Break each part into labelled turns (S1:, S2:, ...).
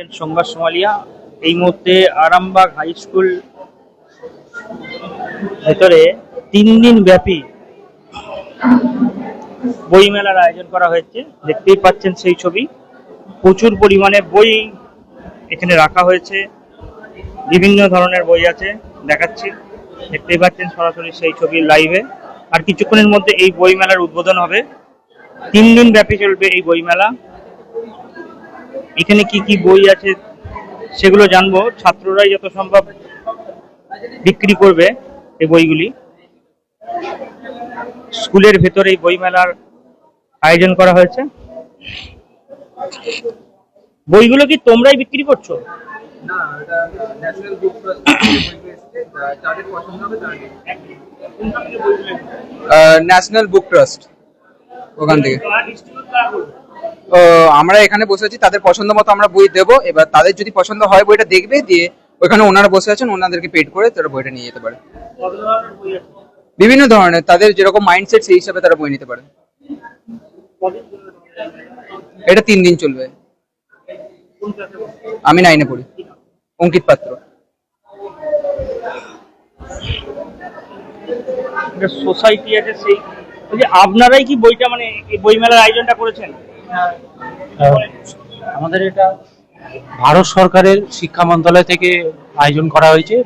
S1: দেখছেন সংবাদ সোমালিয়া। এই মুহূর্তে আরামবাগ হাই স্কুল ভেতরে তিন দিন ব্যাপী বই মেলার আয়োজন করা হয়েছে। দেখতেই পাচ্ছেন সেই ছবি। প্রচুর পরিমাণে বই এখানে রাখা হয়েছে। বিভিন্ন ধরনের বই আছে, দেখাচ্ছি। দেখতেই পাচ্ছেন সরাসরি সেই ছবি লাইভে। আর কিছুক্ষণের মধ্যে এই বই মেলার উদ্বোধন হবে। তিন দিন ব্যাপী চলবে এই বই মেলা এখানে কি কি বই আছে সেগুলো জানব। ছাত্ররাই যত সম্ভব বিক্রি করবে এই বইগুলি। স্কুলের ভেতরে এই বই মেলার আয়োজন করা হয়েছে। বইগুলো কি তোমরাই বিক্রি করছ?
S2: না ন্যাশনাল বুক ট্রাস্ট যাদের পছন্দ হবে তাদের ন্যাশনাল বুক ট্রাস্ট ওখান থেকে। আমরা এখানে বসে আছি, তাদের পছন্দ মতো আমরা বই দেবো। এবার তাদের যদি পছন্দ হয় বইটা দেখবে, দিয়ে ওখানে ওনারা বসে আছেন, ওনাদেরকে পেড করে তারা বইটা নিয়ে যেতে পারে। বিভিন্ন ধরনের, তাদের যেরকম মাইন্ডসেট সেই হিসাবে তারা বই নিতে পারে। এটা তিন দিন চলবে। আমি নাইনে পড়ি। অঙ্কিত পাত্র।
S1: সোসাইটি আছে সেই আপনারাই কি বইটা মানে বইমেলার আয়োজনটা করেছেন?
S3: আমাদের এটা ভারত সরকারের শিক্ষা মন্ত্রণালয় থেকে আয়োজন করা হয়েছে।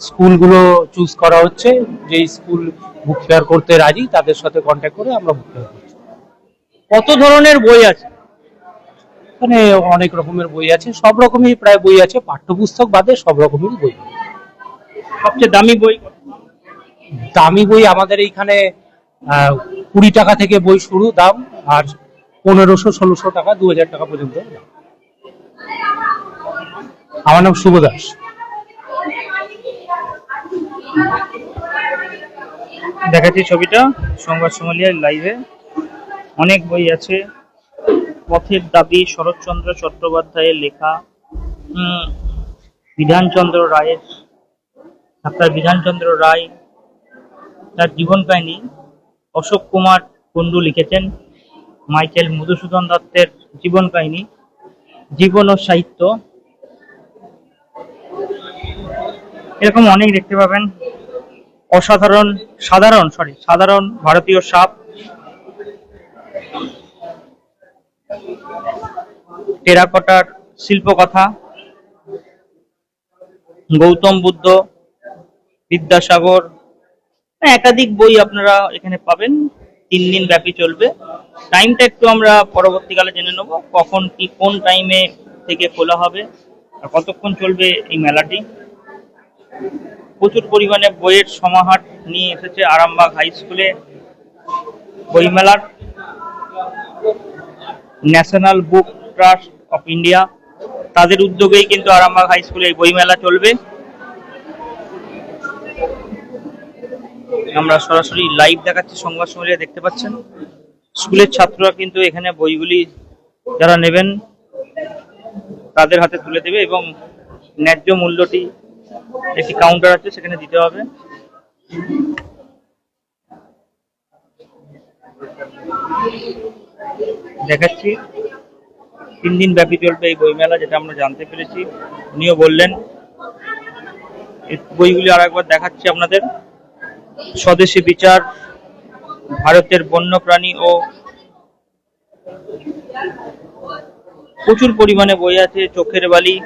S3: স্কুলগুলো চুজ করা হচ্ছে। যে স্কুল বুক ফেয়ার করতে রাজি তাদের সাথে কন্ট্যাক্ট করে আমরা বুক ফেয়ার করছি।
S1: কত ধরনের বই আছে?
S3: এখানে অনেক রকমের বই আছে। সব রকমেরই প্রায় বই আছে। পাঠ্যপুস্তক বাদে সব রকমের বই।
S1: সবচেয়ে দামি বই
S3: দামি বই আমাদের এইখানে কুড়ি টাকা থেকে বই শুরু দাম। আর পনেরোশো, ষোলোশো টাকা, দু হাজার টাকা পর্যন্ত। আমার নাম শুভ দাস।
S1: দেখাচ্ছি ছবিটা, সংবাদ সোমালিয়ার লাইভে অনেক বই আছে। পথের দাবি, শরৎচন্দ্র চট্টোপাধ্যায়ের লেখা। বিধানচন্দ্র রায়ের, ডাক্তার বিধানচন্দ্র রায়, তার জীবন কাহিনী। অশোক কুমার কুণ্ডু লিখেছেন। মাইকেল মধুসূদন দত্তের জীবন কাহিনী, জীবন ও সাহিত্য। এরকম অনেক দেখতে পাবেন। অসাধারণ, সাধারণ সরি সাধারণ ভারতীয় সাপ। টেরাকোটার শিল্পকথা। গৌতম বুদ্ধ, বিদ্যাসাগর। একাধিক বই আপনারা এখানে পাবেন। তিন দিন ব্যাপী চলবে। টাইমটা একটু আমরা পরবর্তীকালে জেনে নেব, কখন কি, কোন টাইমে থেকে খোলা হবে আর কতক্ষণ চলবে এই মেলাটি। প্রচুর পরিমাণে বইয়ের সমাহার নিয়ে এসেছে আরামবাগ হাই স্কুলে বইমেলার National Book Trust of India তাদের উদ্যোগেই কিন্তু আরামবাগ হাই স্কুলে এই বইমেলা চলবে। আমরা সরাসরি লাইভ দেখাচ্ছি সংবাদ সম্মেলনে, দেখতে পাচ্ছেন? স্কুলের ছাত্ররা কিন্তু এখানে বইগুলি যারা নেবেন, তাদের হাতে তুলে দেবে এবং ন্যায্য মূল্যটি একটি কাউন্টার আছে, সেখানে দিতে হবে। দেখাচ্ছি। তিন দিন ব্যাপী চলবে এই বইমেলা, যেটা আমরা জানতে পেরেছি। উনিও বললেন বইগুলি আর একবার দেখাচ্ছি আপনাদের। স্বদেশী বিচার, ভারতের বন্যপ্রাণী ও প্রচুর পরিমাণে বই আছে, চোখের বালি,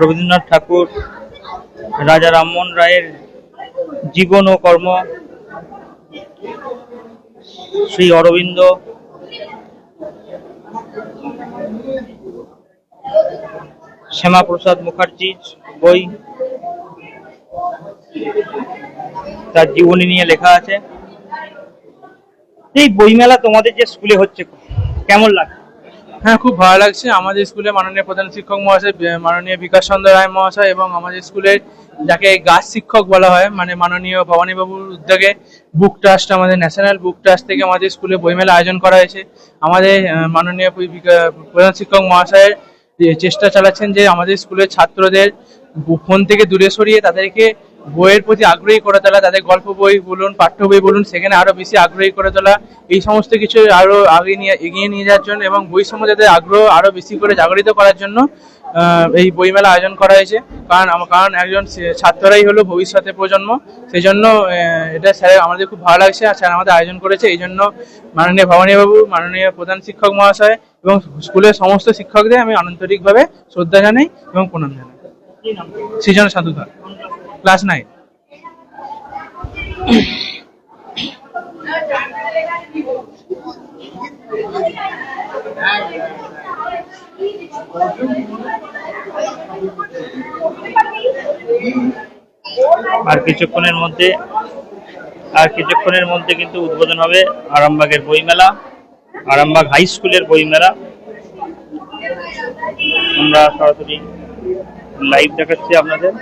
S1: রবীন্দ্রনাথ ঠাকুর, রাজা রামমোহন রায়ের জীবন ও কর্ম, শ্রী অরবিন্দ, শ্যামাপ্রসাদ মুখার্জির বই তার জীবনী নিয়ে লেখা আছে। এই বইমেলা তোমাদের যে স্কুলে হচ্ছে, কেমন লাগে
S4: হ্যাঁ খুব ভালো লাগছে। আমাদের স্কুলে মাননীয় প্রধান শিক্ষক মহাশয় মাননীয় বিকাশ চন্দ্র রায় মহাশয় এবং আমাদের স্কুলের যাকে গাছ শিক্ষক বলা হয় মানে মাননীয় ভবানীবাবুর উদ্যোগে বুক ট্রাস্ট, আমাদের ন্যাশনাল বুক ট্রাস্ট থেকে আমাদের স্কুলে বইমেলা আয়োজন করা হয়েছে। আমাদের মাননীয় প্রধান শিক্ষক মহাশয়ের চেষ্টা চালাচ্ছেন যে আমাদের স্কুলের ছাত্রদের ফোন থেকে দূরে সরিয়ে তাদেরকে বইয়ের প্রতি আগ্রহী করে তোলা তাদের গল্প বই বলুন পাঠ্য বই বলুন সেখানে আরও বেশি আগ্রহী করে তোলা এই সমস্ত কিছু আরও আগে নিয়ে এগিয়ে নিয়ে যাওয়ার জন্য এবং বই সম্বন্ধে তাদের আগ্রহ আরও বেশি করে জাগরিত করার জন্য এই বইমেলা আয়োজন করা হয়েছে। কারণ আম- কারণ একজন ছাত্ররাই হলো ভবিষ্যতের প্রজন্ম সেই জন্য এটা স্যার আমাদের খুব ভালো লাগছে আর স্যার আমাদের আয়োজন করেছে। এই জন্য মাননীয় ভবানী বাবু মাননীয় প্রধান শিক্ষক মহাশয় এবং স্কুলের সমস্ত শিক্ষকদের আমি আন্তরিকভাবে শ্রদ্ধা জানাই এবং প্রণাম জানাই। সৃজন সাধুকার ক্লাস নাইন
S1: আর কিছুক্ষণের মধ্যে, আর কিছুক্ষণের মধ্যে কিন্তু উদ্বোধন হবে আরামবাগের বইমেলা, আরামবাগ হাই স্কুলের বইমেলা। আমরা সরাসরি লাইভ দেখাচ্ছি আপনাদের।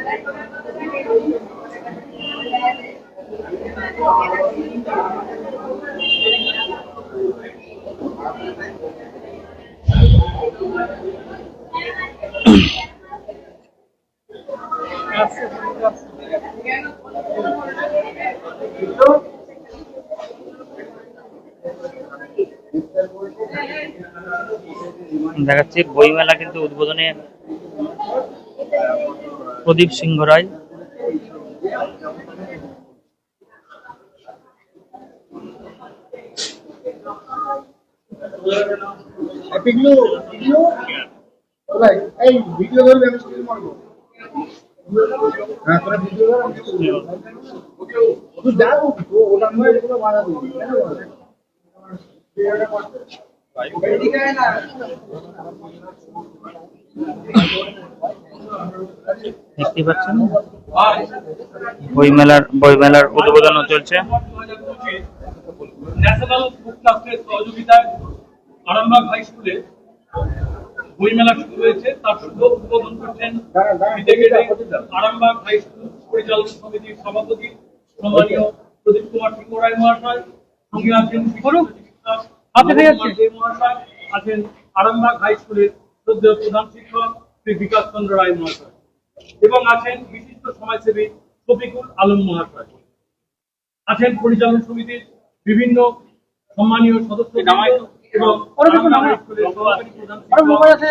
S1: দেখাচ্ছি বইমেলা কিন্তু উদ্বোধনে প্রদীপ সিংহ রায়
S5: পিগলু পিগলু কোথায় এই ভিডিও ধরবে আমি মারবো হ্যাঁ তোরা ভিডিও ধর আমি। তুই তো ওটা নয় দিবি।
S1: দেখতে পাচ্ছেন বইমেলার বইমেলার উদ্বোধনও চলছে
S6: ন্যাশনাল বুক ট্রাস্টের সহযোগিতায় আরামবাগ হাই স্কুলে বই মেলা শুরু হয়েছে তার শুভ উদ্বোধন করছেন। আরামবাগ হাই স্কুল পরিচালনা সমিতির সভাপতি সম্মানীয় প্রদীপ কুমার সিংহ রায় মহাশয় সঙ্গে আছেন মহাশয় আছেন আরামবাগ হাই স্কুলের শ্রদ্ধেয় প্রধান শিক্ষক শ্রী বিকাশ চন্দ্র রায় মহাশয় এবং আছেন বিশিষ্ট সমাজসেবী শফিকুল আলম মহাশয় আছেন পরিচালন সমিতির বিভিন্ন সম্মানীয় সদস্য এবং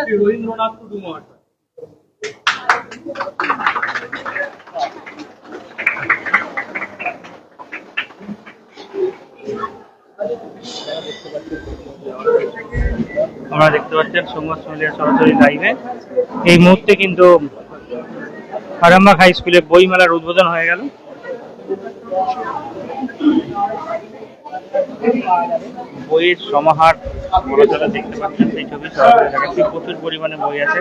S6: রবীন্দ্রনাথ টুডু মহাশয়।
S1: আমরা দেখতে পাচ্ছেন সংবাদ সম্মেলনের সরাসরি লাইভে এই মুহূর্তে কিন্তু আরামবাগ হাই স্কুলে বইমেলার উদ্বোধন হয়ে গেল। বইয়ের সমাহার চলে দেখতে পাচ্ছেন, সেই ছবি দেখাচ্ছি প্রচুর পরিমাণে বই আছে।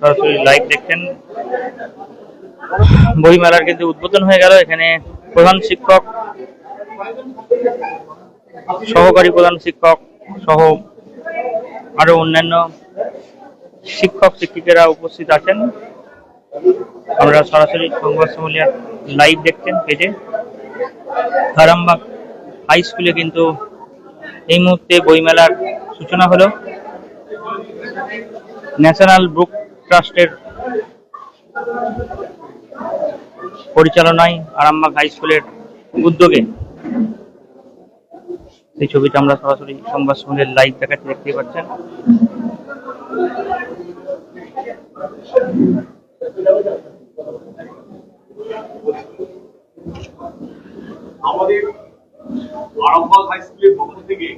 S1: সরাসরি লাইভ দেখছেন বইমেলার কিন্তু উদ্বোধন হয়ে গেল। এখানে প্রধান শিক্ষক, সহকারী প্রধান শিক্ষক সহ আরও অন্যান্য শিক্ষক, শিক্ষিকারা উপস্থিত আছেন। আমরা সরাসরি সংবাদ লাইভ দেখছেন পেজে। আরামবাগ হাই স্কুলে কিন্তু এই মুহূর্তে বইমেলার সূচনা হলো। ন্যাশনাল বুক ট্রাস্টের পরিচালনায় আরামবাগ হাই স্কুলের উদ্যোগে। সেই ছবিটা আমরা সরাসরি সংবাদ সম্মেলনের লাইভ দেখাতে দেখতে পাচ্ছেন।
S6: আমাদের আরামবাগ হাই স্কুলের পক্ষ থেকে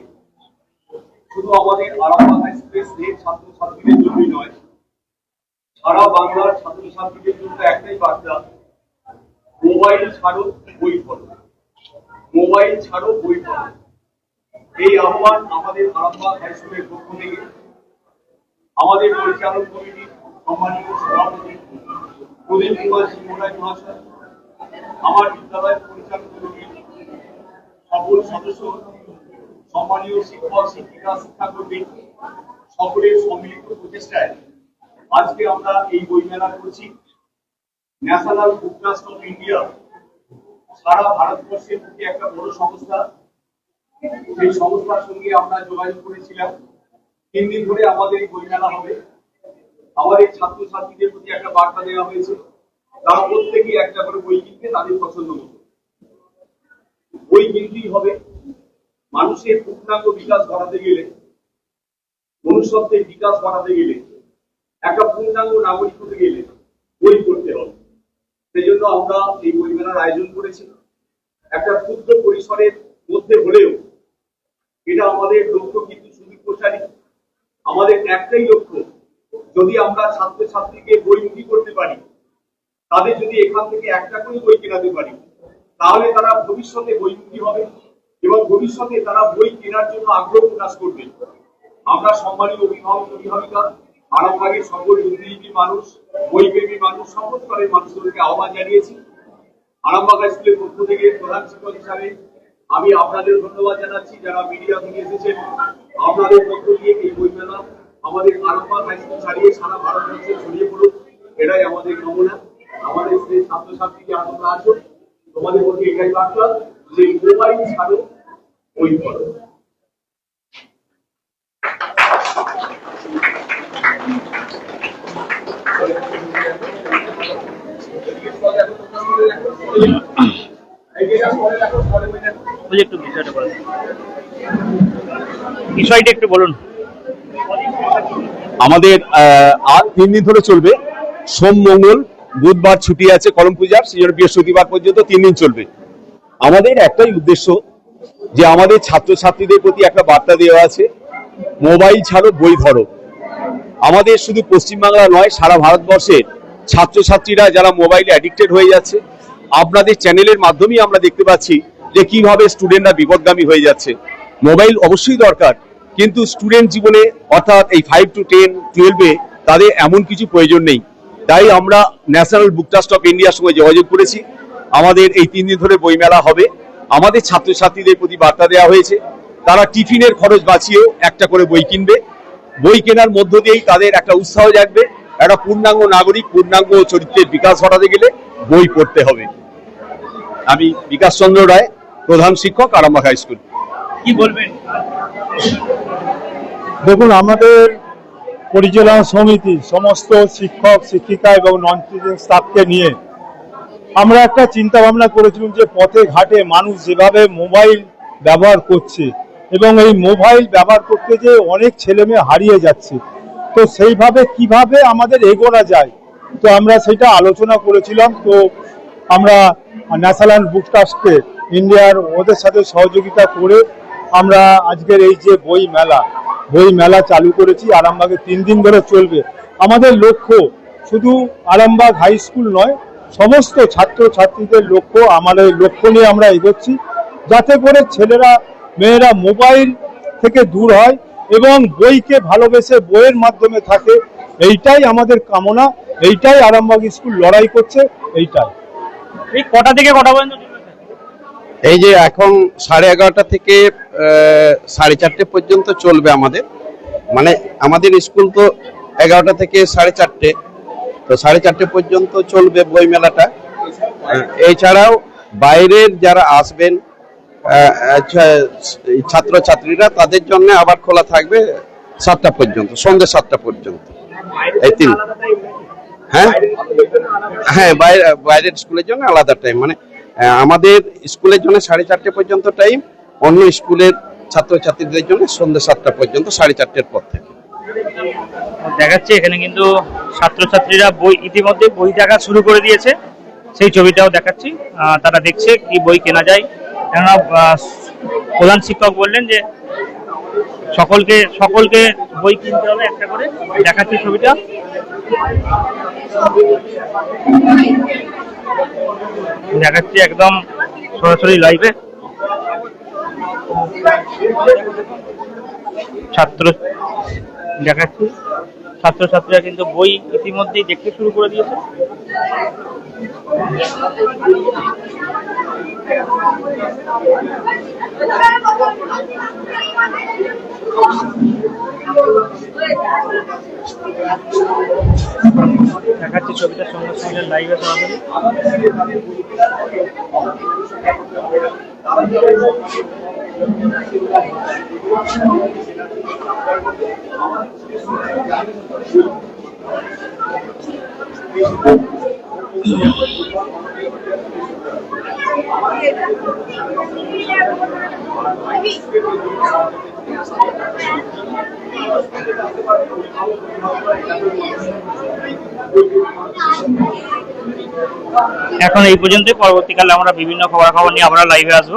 S6: শুধু আমাদের আরামবাগ হাই স্কুলের জন্যই নয়, সারা বাংলার জন্য একটাই বার্তা মোবাইল ছাড়ো, বই পড়ো। মোবাইল ছাড়ো, বই পড়ো। এই আহ্বান আমাদের আরামবাগ হাই স্কুলের পক্ষ থেকে। আমাদের পরিচালন কমিটির সম্মানিত সভাপতি প্রদীপ কুমার সিংহ রায় মহাশয়। আমার বিদ্যালয়ের পরিচালন কমিটির সকল সদস্য, সম্মানীয় শিক্ষক, শিক্ষিকা, শিক্ষাকর্মী সকলের সম্মিলিত প্রচেষ্টায় আজকে আমরা এই বইমেলা করছি। National Book Trust of India, সারা ভারতবর্ষের প্রতি একটা বড় সংস্থা। সেই সংস্থার সঙ্গে আমরা যোগাযোগ করেছিলাম। তিন দিন ধরে আমাদের এই বইমেলা হবে। আমাদের ছাত্রছাত্রীদের প্রতি একটা বার্তা দেওয়া হয়েছে। তারা প্রত্যেকেই একটা করে বই কিনবে, তাদের পছন্দ মতো। বই কিনতেই হবে। মানুষের পূর্ণাঙ্গ বিকাশ ঘটাতে গেলে মনুষ্যত্বের বিকাশ ঘটাতে গেলে, একটা পূর্ণাঙ্গ নাগরিক হতে গেলে সেই জন্য আমরা এই বই মেলার আয়োজন করেছি। একটা ক্ষুদ্র পরিসরের মধ্যে হলেও এটা আমাদের লক্ষ্য, কিন্তু সুদূরপ্রসারী আমাদের একটাই লক্ষ্য, যদি আমরা ছাত্রছাত্রীকে বইমুখী করতে পারি, তাদের যদি এখান থেকে একটা করে বই কেনাতে পারি, তাহলে তারা ভবিষ্যতে বইমুখী হবে এবং ভবিষ্যতে তারা বই কেনার জন্য আগ্রহ প্রকাশ করবে। আমরা সম্মানীয় অভিভাবক, অভিভাবিকা আরামবাগের সকল বুদ্ধিজীবী মানুষ বইপ্রেমী মানুষ সকল স্তরের মানুষদেরকে আহ্বান জানিয়েছি। আরামবাগ স্কুলের পক্ষ থেকে প্রধান শিক্ষক হিসাবে আমি আপনাদের ধন্যবাদ জানাচ্ছি যারা মিডিয়া থেকে এসেছেন। আপনাদের মধ্য দিয়ে এই বইমেলা আমাদের আরামবাগ হাই স্কুল ছাড়িয়ে সারা ভারতবর্ষে ছড়িয়ে পড়ুক, এটাই আমাদের কামনা। আমাদের সেই ছাত্রছাত্রীকে আনন্দ আসুক তোমাদের মধ্যে এটাই বার্তা যে মোবাইল ছাড়ো বই পড়ো
S7: আমাদের তিন দিন ধরে চলবে। সোম, মঙ্গল, বুধবার ছুটি আছে করম সেই বৃহস্পতিবার পর্যন্ত তিন দিন চলবে। আমাদের একটাই উদ্দেশ্য যে আমাদের ছাত্রছাত্রীদের প্রতি একটা বার্তা দেওয়া আছে, মোবাইল ছাড়ো, বই ধরো। আমাদের শুধু পশ্চিমবাংলা নয়, সারা ভারতবর্ষের ছাত্রছাত্রীরা যারা মোবাইলে অ্যাডিক্টেড হয়ে যাচ্ছে, আপনাদের চ্যানেলের মাধ্যমেই আমরা দেখতে পাচ্ছি যে কীভাবে স্টুডেন্টরা বিপদগামী হয়ে যাচ্ছে। মোবাইল অবশ্যই দরকার, কিন্তু স্টুডেন্ট জীবনে অর্থাৎ এই ফাইভ টু টেন টুয়েলভে তাদের এমন কিছু প্রয়োজন নেই। তাই আমরা ন্যাশনাল বুক ট্রাস্ট অফ ইন্ডিয়ার সঙ্গে যোগাযোগ করেছি। আমাদের এই তিন দিন ধরে বইমেলা হবে। আমাদের ছাত্রছাত্রীদের প্রতি বার্তা দেওয়া হয়েছে। তারা টিফিনের খরচ বাঁচিয়েও একটা করে বই কিনবে। বই কেনার মধ্য দিয়েই তাদের একটা উৎসাহ জাগবে। একটা পূর্ণাঙ্গ নাগরিক পূর্ণাঙ্গ চরিত্রের বিকাশ ঘটাতে গেলে বই পড়তে হবে। আমি বিকাশ চন্দ্র রায় প্রধান শিক্ষক আরামবাগ হাই স্কুল।
S1: কি বলবেন?
S5: দেখুন আমাদের পরিচালনা সমিতি সমস্ত শিক্ষক শিক্ষিকা এবং নন টিচিং স্টাফকে নিয়ে আমরা একটা চিন্তা ভাবনা করেছিলাম যে পথে ঘাটে মানুষ যেভাবে মোবাইল ব্যবহার করছে এবং এই মোবাইল ব্যবহার করতে যে অনেক ছেলে মেয়ে হারিয়ে যাচ্ছে তো সেইভাবে কীভাবে আমাদের এগোনো যায়? তো আমরা সেটা আলোচনা করেছিলাম। তো আমরা ন্যাশনাল বুক ট্রাস্টকে ইন্ডিয়ার ওদের সাথে সহযোগিতা করে আমরা আজকের এই যে বই মেলা বই মেলা চালু করেছি, আরামবাগে তিন দিন ধরে চলবে। আমাদের লক্ষ্য শুধু আরামবাগ হাই স্কুল নয়, সমস্ত ছাত্র ছাত্রীদের লক্ষ্য, আমাদের লক্ষ্য নিয়ে আমরা এগোচ্ছি। যাতে করে ছেলেরা, মেয়েরা মোবাইল থেকে দূর হয় এবং বইকে ভালোবেসে বইয়ের মাধ্যমে থাকে এইটাই আমাদের কামনা এইটাই আরামবাগ স্কুল লড়াই করছে এইটাই।
S1: এই কটা থেকে কটা পর্যন্ত
S8: এই যে এখন সাড়ে এগারোটা থেকে সাড়ে চারটে পর্যন্ত চলবে আমাদের। মানে আমাদের স্কুল তো এগারোটা থেকে সাড়ে চারটে তো সাড়ে চারটে পর্যন্ত চলবে বই মেলাটা এছাড়াও বাইরের যারা আসবেন আচ্ছা, ছাত্র ছাত্রীরা তাদের জন্য আবার খোলা থাকবে সাতটা পর্যন্ত সন্ধ্যে সাতটা পর্যন্ত। হ্যাঁ? হ্যাঁ বাইরে বাইরের স্কুলের জন্য আলাদা টাইম মানে আমাদের স্কুলের জন্য সাড়ে চারটে পর্যন্ত টাইম অন্য স্কুলের ছাত্রছাত্রীদের জন্য সন্ধ্যে সাতটা পর্যন্ত সাড়ে চারটের পর থেকে।
S1: দেখাচ্ছে এখানে কিন্তু ছাত্রছাত্রীরা বই ইতিমধ্যে বই দেখা শুরু করে দিয়েছে। সেই ছবিটাও দেখাচ্ছি তারা দেখছে কি বই কেনা যায়। কেননা প্রধান শিক্ষক বললেন যে সকলকে সকলকে বই কিনতে হবে একটা করে। দেখাচ্ছি ছবিটা। দেখাচ্ছি একদম সরাসরি লাইভে ছাত্র দেখাচ্ছি। ছাত্রছাত্রীরা কিন্তু বই ইতিমধ্যেই দেখতে শুরু করে দিয়েছে। দেখাচ্ছি ছবিটা সঙ্গে সঙ্গে লাইভে সরাসরি এখন এই পর্যন্তই। পরবর্তীকালে আমরা বিভিন্ন খবরাখবর নিয়ে আমরা লাইভে আসব।